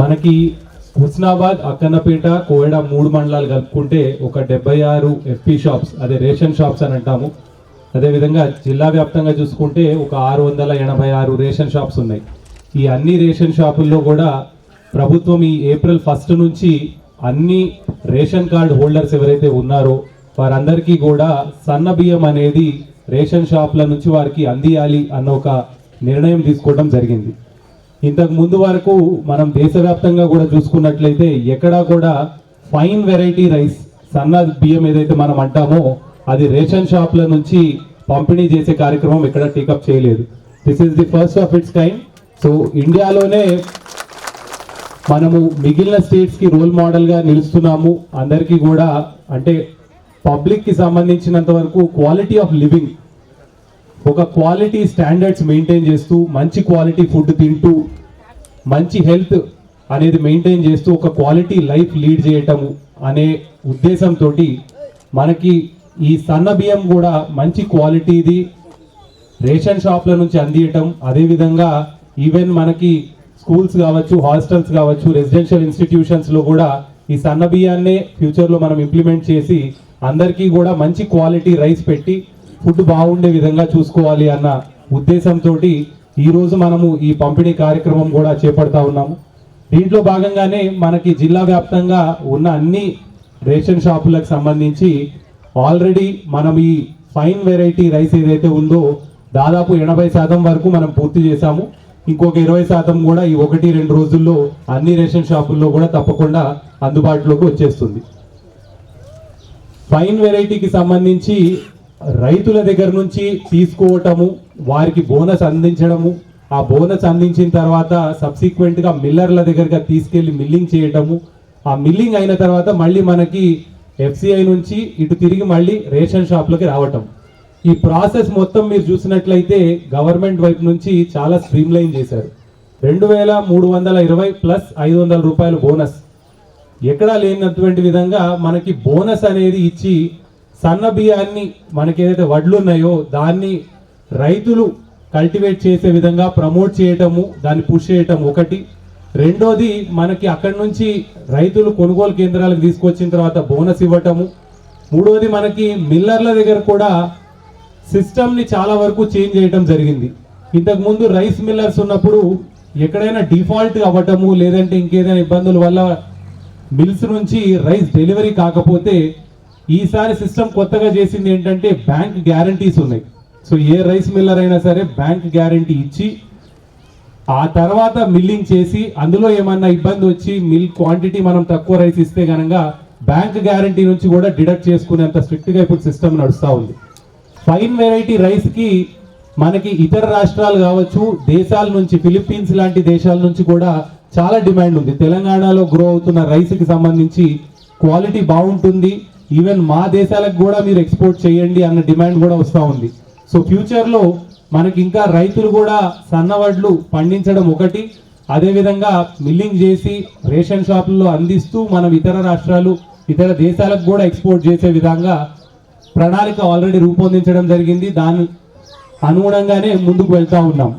మనకి హుస్నాబాద్ అక్కన్నపేట కోయడ మూడు మండలాలు కలుపుకుంటే ఒక డెబ్బై ఆరు ఎఫ్పి షాప్స్ అదే రేషన్ షాప్స్ అని అంటాము. అదేవిధంగా జిల్లా వ్యాప్తంగా చూసుకుంటే ఒక ఆరు వందల ఎనభై ఆరు రేషన్ షాప్స్ ఉన్నాయి. ఈ అన్ని రేషన్ షాపుల్లో కూడా ప్రభుత్వం ఈ ఏప్రిల్ ఫస్ట్ నుంచి అన్ని రేషన్ కార్డ్ హోల్డర్స్ ఎవరైతే ఉన్నారో వారందరికీ కూడా సన్న బియ్యం అనేది రేషన్ షాప్ల నుంచి వారికి అందియాలి అన్న ఒక నిర్ణయం తీసుకోవడం జరిగింది. ఇంతకు ముందు వరకు మనం దేశవ్యాప్తంగా కూడా చూసుకున్నట్లయితే ఎక్కడా కూడా ఫైన్ వెరైటీ రైస్ సన్న బియ్యం ఏదైతే మనం అంటామో అది రేషన్ షాప్ల నుంచి పంపిణీ చేసే కార్యక్రమం ఎక్కడ టేకప్ చేయలేదు. This is the first of its kind so ఇండియాలోనే మనము మిగిలిన స్టేట్స్కి రోల్ మోడల్గా నిలుస్తున్నాము. అందరికీ కూడా అంటే పబ్లిక్కి సంబంధించినంత వరకు క్వాలిటీ ఆఫ్ లివింగ్ ఒక క్వాలిటీ స్టాండర్డ్స్ మెయింటైన్ చేస్తూ మంచి క్వాలిటీ ఫుడ్ తింటూ మంచి హెల్త్ అనేది మెయింటైన్ చేస్తూ ఒక క్వాలిటీ లైఫ్ లీడ్ చేయటము అనే ఉద్దేశంతో మనకి ఈ సన్న బియ్యం కూడా మంచి క్వాలిటీది రేషన్ షాప్ల నుంచి అందియటం. అదేవిధంగా ఈవెన్ మనకి స్కూల్స్ కావచ్చు హాస్టల్స్ కావచ్చు రెసిడెన్షియల్ ఇన్స్టిట్యూషన్స్లో కూడా ఈ సన్న బియ్యాన్నే ఫ్యూచర్లో మనం ఇంప్లిమెంట్ చేసి అందరికీ కూడా మంచి క్వాలిటీ రైస్ పెట్టి ఫుడ్ బాగుండే విధంగా చూసుకోవాలి అన్న ఉద్దేశంతో ఈరోజు మనము ఈ పంపిణీ కార్యక్రమం కూడా చేపడతా ఉన్నాము. దీంట్లో భాగంగానే మనకి జిల్లా వ్యాప్తంగా ఉన్న అన్ని రేషన్ షాపులకు సంబంధించి ఆల్రెడీ మనం ఈ ఫైన్ వెరైటీ రైస్ ఏదైతే ఉందో దాదాపు ఎనభై శాతం వరకు మనం పూర్తి చేశాము. ఇంకొక ఇరవై శాతం కూడా ఈ ఒకటి రెండు రోజుల్లో అన్ని రేషన్ షాపుల్లో కూడా తప్పకుండా అందుబాటులోకి వచ్చేస్తుంది. ఫైన్ వెరైటీకి సంబంధించి రైతుల దగ్గర నుంచి తీసుకోవటము వారికి బోనస్ అందించడము ఆ బోనస్ అందించిన తర్వాత సబ్సిక్వెంట్గా మిల్లర్ల దగ్గరగా తీసుకెళ్ళి మిల్లింగ్ చేయటము ఆ మిల్లింగ్ అయిన తర్వాత మళ్ళీ మనకి ఎఫ్సిఐ నుంచి ఇటు తిరిగి మళ్ళీ రేషన్ షాప్లకి రావటం. ఈ ప్రాసెస్ మొత్తం మీరు చూసినట్లయితే గవర్నమెంట్ వైపు నుంచి చాలా స్ట్రీమ్లైన్ చేశారు. రెండు వేల మూడు వందల ఇరవై ప్లస్ ఐదు వందల రూపాయల బోనస్. ఎక్కడా లేనటువంటి విధంగా మనకి బోనస్ అనేది ఇచ్చి సన్న బియ్యాన్ని మనకి ఏదైతే వడ్లు ఉన్నాయో దాన్ని రైతులు కల్టివేట్ చేసే విధంగా ప్రమోట్ చేయటము దాన్ని పుష్ చేయటం ఒకటి. రెండోది మనకి అక్కడి నుంచి రైతులు కొనుగోలు కేంద్రాలకు తీసుకొచ్చిన తర్వాత బోనస్ ఇవ్వటము. మూడోది మనకి మిల్లర్ల దగ్గర కూడా సిస్టమ్ని చాలా వరకు చేంజ్ చేయడం జరిగింది. ఇంతకుముందు రైస్ మిల్లర్స్ ఉన్నప్పుడు ఎక్కడైనా డిఫాల్ట్ అవ్వటము లేదంటే ఇంకేదైనా ఇబ్బందుల వల్ల మిల్స్ నుంచి రైస్ డెలివరీ కాకపోతే ఈసారి సిస్టమ్ కొత్తగా చేసింది ఏంటంటే బ్యాంక్ గ్యారంటీస్ ఉన్నాయి. సో ఏ రైస్ మిల్లర్ అయినా సరే బ్యాంక్ గ్యారంటీ ఇచ్చి ఆ తర్వాత మిల్లింగ్ చేసి అందులో ఏమన్నా ఇబ్బంది వచ్చి మిల్ క్వాంటిటీ మనం తక్కువ రైస్ ఇస్తే కనుక బ్యాంక్ గ్యారంటీ నుంచి కూడా డిడక్ట్ చేసుకునేంత స్ట్రిక్ట్గా ఇప్పుడు సిస్టమ్ నడుస్తూ ఉంది. ఫైన్ వెరైటీ రైస్కి మనకి ఇతర రాష్ట్రాలు కావచ్చు దేశాల నుంచి ఫిలిప్పీన్స్ లాంటి దేశాల నుంచి కూడా చాలా డిమాండ్ ఉంది. తెలంగాణలో గ్రో అవుతున్న రైస్కి సంబంధించి క్వాలిటీ బాగుంటుంది. ఈవెన్ మా దేశాలకు కూడా మీరు ఎక్స్పోర్ట్ చేయండి అన్న డిమాండ్ కూడా వస్తూ ఉంది. సో ఫ్యూచర్లో మనకి ఇంకా రైతులు కూడా సన్నవడ్లు పండించడం ఒకటి. అదేవిధంగా మిల్లింగ్ చేసి రేషన్ షాపుల్లో అందిస్తూ మనం ఇతర రాష్ట్రాలు ఇతర దేశాలకు కూడా ఎక్స్పోర్ట్ చేసే విధంగా ప్రణాళిక ఆల్రెడీ రూపొందించడం జరిగింది. దాని అనుగుణంగానే ముందుకు వెళ్తూ ఉన్నాం.